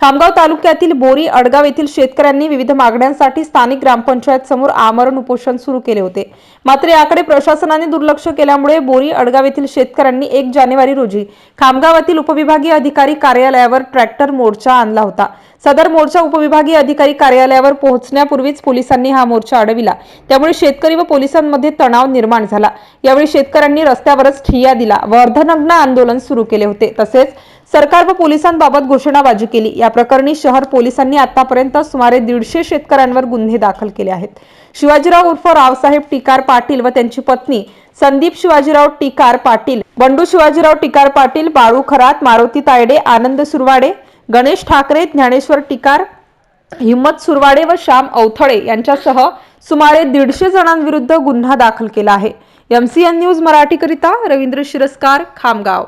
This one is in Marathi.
खामगाव तालुक्यातील बोरी अडगाव येथील शेतकऱ्यांनी विविध मागण्यांसाठी स्थानिक ग्रामपंचायत समोर आमरण उपोषण सुरू केले होते. मात्र याकडे प्रशासनाने दुर्लक्ष केल्यामुळे बोरी अडगाव येथील शेतकऱ्यांनी एक जानेवारी रोजी खामगावातील उपविभागीय अधिकारी कार्यालयावर ट्रॅक्टर मोर्चा आणला होता. सदर मोर्चा उपविभागीय अधिकारी कार्यालयावर पोहोचण्यापूर्वीच पोलिसांनी हा मोर्चा अडविला. त्यामुळे शेतकरी व पोलिसांमध्ये तणाव निर्माण झाला. यावेळी शेतकऱ्यांनी रस्त्यावरच ठिय्या दिला व अर्धनग्न आंदोलन सुरू केले होते. तसेच सरकार व पोलिसांबाबत घोषणाबाजी केली. या प्रकरणी शहर पोलिसांनी आतापर्यंत सुमारे दीडशे शेतकऱ्यांवर गुन्हे दाखल केले आहेत. शिवाजीराव उर्फ रावसाहेब टिकार पाटील व त्यांची पत्नी संदीप शिवाजीराव टिकार पाटील बंडू शिवाजीराव टिकार पाटील बाळू खरात मारुती तायडे आनंद सुरवाडे गणेश ठाकरे ज्ञानेश्वर टिकार हिम्मत सुरवाडे व श्याम अवथळे यांच्यासह सुमारे दीडशे जणांविरुद्ध गुन्हा दाखल केला आहे. एमसीएन न्यूज मराठीकरिता रवींद्र शिरस्कार खामगाव.